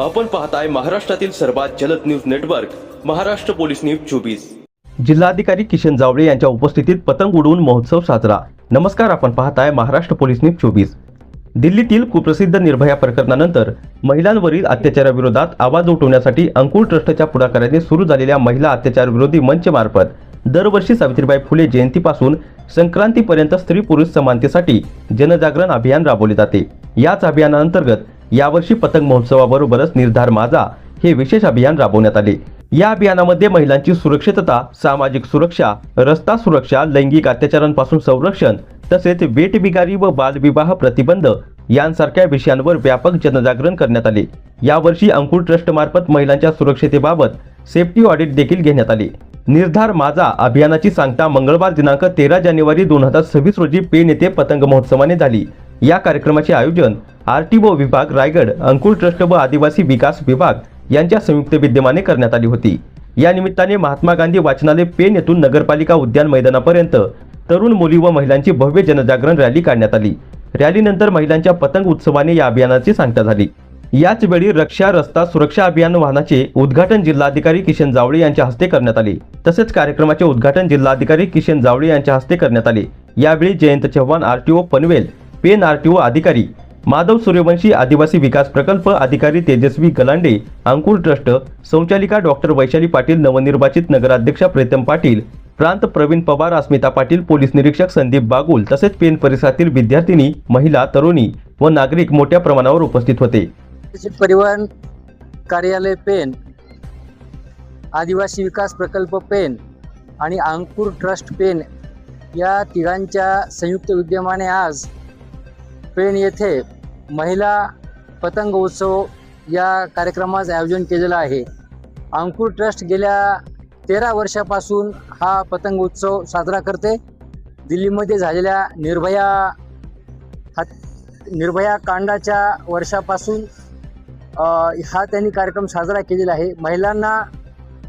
आपण पाहताय महाराष्ट्रातील सर्वात जलद news network Maharashtra police news चोवीस. जिल्हाधिकारी किशन जावळे यांच्या उपस्थितीत पतंग उडवून महोत्सव साजरा. नमस्कार आपण पाहताय महाराष्ट्र पोलीस न्यूज चोवीस. दिल्लीतील कुप्रसिद्ध निर्भया प्रकरणानंतर महिलांवरील अत्याचाराविरोधात आवाज उठवण्यासाठी अंकुर ट्रस्टच्या पुढाकाराने सुरू झालेल्या महिला अत्याचार विरोधी मंचमार्फत दरवर्षी सावित्रीबाई फुले जयंतीपासून संक्रांतीपर्यंत स्त्री पुरुष समानतेसाठी जनजागरण अभियान राबवले जाते. याच अभियानाअंतर्गत यावर्षी पतंग महोत्सवाबरोबरच निर्धार माझा हे विशेष अभियान राबवण्यात आले. या अभियानामध्ये महिलांची सुरक्षितता सामाजिक सुरक्षा रस्ता सुरक्षा लैंगिक अत्याचारांपासून संरक्षण तसेच वेटबिगारी व बालविवाह प्रतिबंध यांसारख्या विषयांवर व्यापक जनजागरण करण्यात आले. यावर्षी अंकुर ट्रस्टमार्फत महिलांच्या सुरक्षितेबाबत सेफ्टी ऑडिट देखील घेण्यात आले. निर्धार माझा अभियानाची सांगता मंगळवार दिनांक तेरा जानेवारी दोन हजार सव्वीस रोजी पेण येथे पतंग महोत्सवाने झाली. या कार्यक्रमाचे आयोजन आरटीओ विभाग रायगड अंकुर ट्रस्ट व आदिवासी विकास विभाग यांच्या संयुक्त विद्यमाने करण्यात आली होती. या निमित्ताने महात्मा गांधी वाचनालय पेन येथून नगरपालिका उद्यान मैदानापर्यंत तरुण मुली व महिलांची भव्य जनजागरण रॅली काढण्यात आली. रॅलीनंतर महिलांच्या पतंग उत्सवाने या अभियानाची सांगता झाली. याच वेळी रक्षा रस्ता सुरक्षा अभियान वाहनाचे उद्घाटन जिल्हाधिकारी किशन जावळे यांच्या हस्ते करण्यात आले. तसेच कार्यक्रमाचे उद्घाटन जिल्हाधिकारी किशन जावळे यांच्या हस्ते करण्यात आले. यावेळी जयंत चव्हाण आरटीओ पनवेल पेन आरटीओ अधिकारी माधव सूर्यवंशी आदिवासी विकास प्रकल्प अधिकारी तेजस्वी गलांडे अंकुर ट्रस्ट संचालिका डॉक्टर वैशाली पाटील नवनिर्वाचित नगराध्यक्षा प्रीतम पाटील प्रांत प्रवीण पवार अस्मिता पाटील पोलीस निरीक्षक संदीप बागुल तसेच पेन परिसरातील विद्यार्थिनी महिला तरुणी व नागरिक मोठ्या प्रमाणावर उपस्थित होते. परिवहन कार्यालय पेन आदिवासी विकास प्रकल्प पेन आणि अंकुर ट्रस्ट पेन या तिघांच्या संयुक्त विद्यमाने आज पेन येथे महिला पतंग उत्सव या कार्यक्रमाचं आयोजन केलेलं आहे. अंकुर ट्रस्ट गेल्या तेरा वर्षापासून हा पतंग उत्सव साजरा करते. दिल्लीमध्ये झालेल्या निर्भया हत निर्भया कांडाच्या वर्षापासून हा त्यांनी कार्यक्रम साजरा केलेला आहे. महिलांना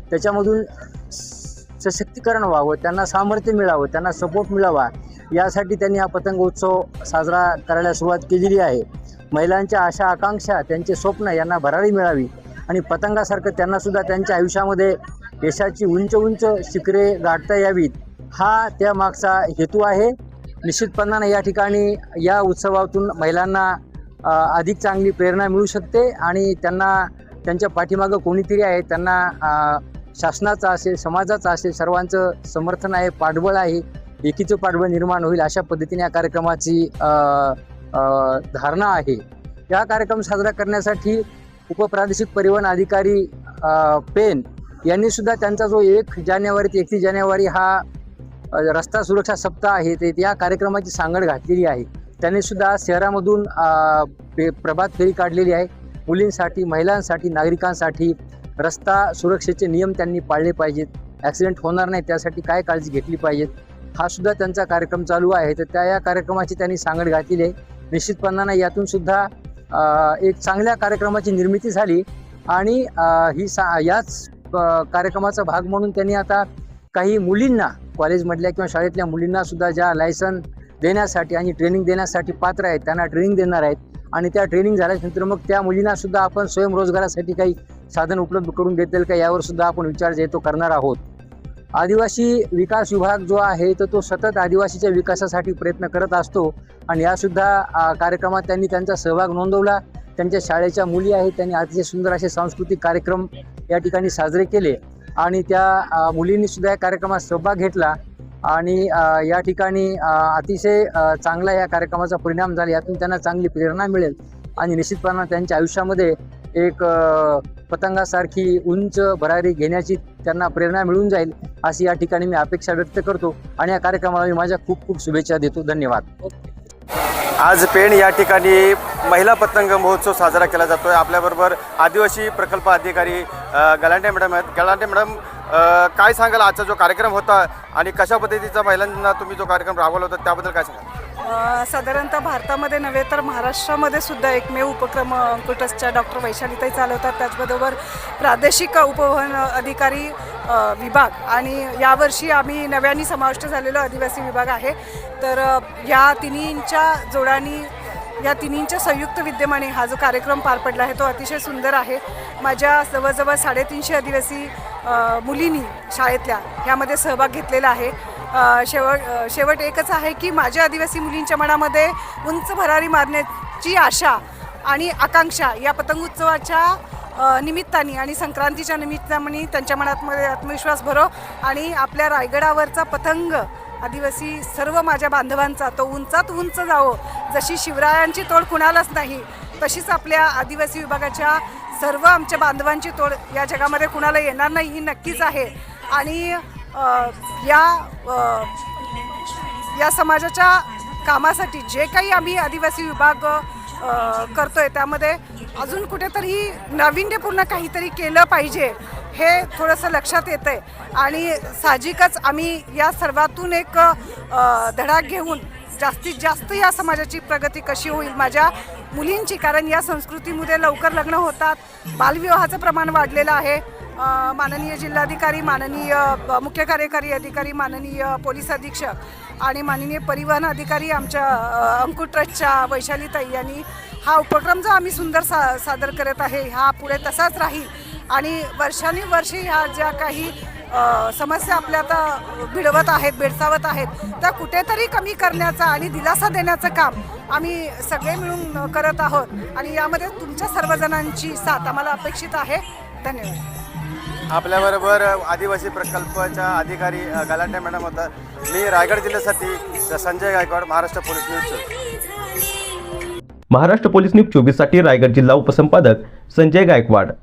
त्याच्यामधून सशक्तीकरण व्हावं त्यांना सामर्थ्य मिळावं त्यांना सपोर्ट मिळावा यासाठी त्यांनी हा पतंग उत्सव साजरा करायला सुरुवात केलेली आहे. महिलांच्या आशा आकांक्षा त्यांचे स्वप्न यांना भरारी मिळावी आणि पतंगासारखं त्यांनासुद्धा त्यांच्या आयुष्यामध्ये यशाची उंच उंच शिखरे गाठता यावीत हा त्या मागचा हेतू आहे. निश्चितपणानं या ठिकाणी या उत्सवातून महिलांना अधिक चांगली प्रेरणा मिळू शकते आणि त्यांना त्यांच्या पाठीमागं कोणीतरी आहे त्यांना शासनाचं असेल समाजाचं असेल सर्वांचं समर्थन आहे पाठबळ आहे एकीचं पाठबळ निर्माण होईल अशा पद्धतीने या कार्यक्रमाची धारणा आहे. या कार्यक्रम साजरा करण्यासाठी उपप्रादेशिक परिवहन अधिकारी पेन यांनी सुद्धा त्यांचा जो एक जानेवारी ते एकतीस जानेवारी हा रस्ता सुरक्षा सप्ताह आहे ते या कार्यक्रमाची सांगड घातलेली आहे. त्यांनी सुद्धा शहरामधून पे- प्रभात फेरी काढलेली आहे. मुलींसाठी महिलांसाठी नागरिकांसाठी रस्ता सुरक्षेचे नियम त्यांनी पाळले पाहिजेत. ॲक्सिडेंट होणार नाही त्यासाठी काय काळजी घेतली पाहिजेत? हा सुद्धा त्यांचा कार्यक्रम चालू आहे. तर त्या या कार्यक्रमाची त्यांनी सांगड घातलेली आहे. निश्चितपणानं यातून सुद्धा एक चांगल्या कार्यक्रमाची निर्मिती झाली. आणि ही सा याच कार्यक्रमाचा भाग म्हणून त्यांनी आता काही मुलींना कॉलेजमधल्या किंवा शाळेतल्या मुलींना सुद्धा ज्या लायसन देण्यासाठी आणि ट्रेनिंग देण्यासाठी पात्र आहेत त्यांना ट्रेनिंग देणार आहेत. आणि त्या ट्रेनिंग झाल्यानंतर मग त्या मुलींना सुद्धा आपण स्वयंरोजगारासाठी काही साधन उपलब्ध करून देतील का यावर सुद्धा आपण विचार जे तो करणार आहोत. आदिवासी विकास विभाग जो आहे तर तो सतत आदिवासीच्या विकासासाठी प्रयत्न करत असतो. आणि यासुद्धा कार्यक्रमात त्यांनी त्यांचा सहभाग नोंदवला. त्यांच्या शाळेच्या मुली आहेत त्यांनी अतिशय सुंदर असे सांस्कृतिक कार्यक्रम या ठिकाणी साजरे केले. आणि त्या मुलींनीसुद्धा मुलींनी सुद्धा या कार्यक्रमात सहभाग घेतला. आणि या ठिकाणी अतिशय चांगला या कार्यक्रमाचा परिणाम झाला. यातून त्यांना चांगली प्रेरणा मिळेल. आणि निश्चितपणे त्यांच्या आयुष्यामध्ये एक पतंगासारखी उंच भरारी घेण्याची त्यांना प्रेरणा मिळून जाईल अशी या ठिकाणी मी अपेक्षा व्यक्त करतो आणि या कार्यक्रमाला मी माझ्या खूप खूप शुभेच्छा देतो. धन्यवाद. आज पेण या ठिकाणी महिला पतंग महोत्सव साजरा केला जातो आहे आपल्याबरोबर आदिवासी प्रकल्प अधिकारी गलांडे मॅडम आहेत. गलांडे मॅडम काय सांगाल? आजचा जो कार्यक्रम होता आणि कशा पद्धतीचा महिलांना तुम्ही जो कार्यक्रम राबवला होता त्याबद्दल काय सांगाल? साधारणतः भारतामध्ये नव्हे तर महाराष्ट्रामध्ये सुद्धा एकमेव उपक्रम अंकुर ट्रस्टच्या डॉक्टर वैशालीताई चालवतात. त्याचबरोबर प्रादेशिक उपवन अधिकारी विभाग आणि यावर्षी आम्ही नव्याने समाविष्ट झालेलो आदिवासी विभाग आहे. तर या तिन्हींच्या जोडानी या तिन्हींच्या संयुक्त विद्यमाने हा जो कार्यक्रम पार पडला आहे तो अतिशय सुंदर आहे. माझ्या जवळजवळ साडेतीनशे आदिवासी मुलींनी शाळेतल्या ह्यामध्ये सहभाग घेतलेला आहे. शेवट शेवट एकच आहे की माझ्या आदिवासी मुलींच्या मनामध्ये उंच भरारी मारण्याची आशा आणि आकांक्षा या पतंग उत्सवाच्या निमित्ताने आणि संक्रांतीच्या निमित्ताने त्यांच्या मनातमध्ये आत्मविश्वास भरो आणि आपल्या रायगडावरचा पतंग आदिवासी सर्व माझ्या बांधवांचा तो उंचात उंच जावो. जशी शिवरायांची तोड कुणालाच नाही तशीच आपल्या आदिवासी विभागाच्या सर्व आमच्या बांधवांची तोड या जगामध्ये कुणाला येणार नाही ही नक्कीच आहे. आणि या या समाजाच्या कामासाठी जे काही आम्ही आदिवासी विभाग करतोय त्यामध्ये अजून कुठेतरी नाविन्यपूर्ण काहीतरी केलं पाहिजे हे थोडंसं लक्षात येतं आहे आणि साहजिकच आम्ही या सर्वातून एक धडा घेऊन जास्तीत जास्त या समाजाची प्रगती कशी होईल माझ्या मुलींची कारण या संस्कृतीमध्ये लवकर लग्न होतात बालविवाहाचं प्रमाण वाढलेलं आहे. माननीय जिल्हाधिकारी माननीय मुख्य कार्यकारी अधिकारी माननीय पोलीस अधीक्षक आणि माननीय परिवहन अधिकारी आमच्या अ, अंकुर ट्रस्टच्या वैशालीताई यांनी हा उपक्रम जो आम्ही सुंदर सा सादर करत आहे हा पुढे तसाच राहील. आणि वर्षानुवर्षे ह्या ज्या काही समस्या आपल्या आता भिडवत आहेत भेडसावत आहेत त्या कुठेतरी कमी करण्याचा आणि दिलासा देण्याचं काम आम्ही सगळे मिळून करत आहोत. आणि यामध्ये तुमच्या सर्वजणांची साथ आम्हाला अपेक्षित आहे. धन्यवाद. आपल्याबरोबर आदिवासी प्रकल्पाच्या अधिकारी गलाटे मॅडम होता. मी रायगड जिल्ह्यासाठी Sanjay Gaikwad Maharashtra police news Maharashtra police news चोवीससाठी रायगड जिल्हा उपसंपादक संजय गायकवाड.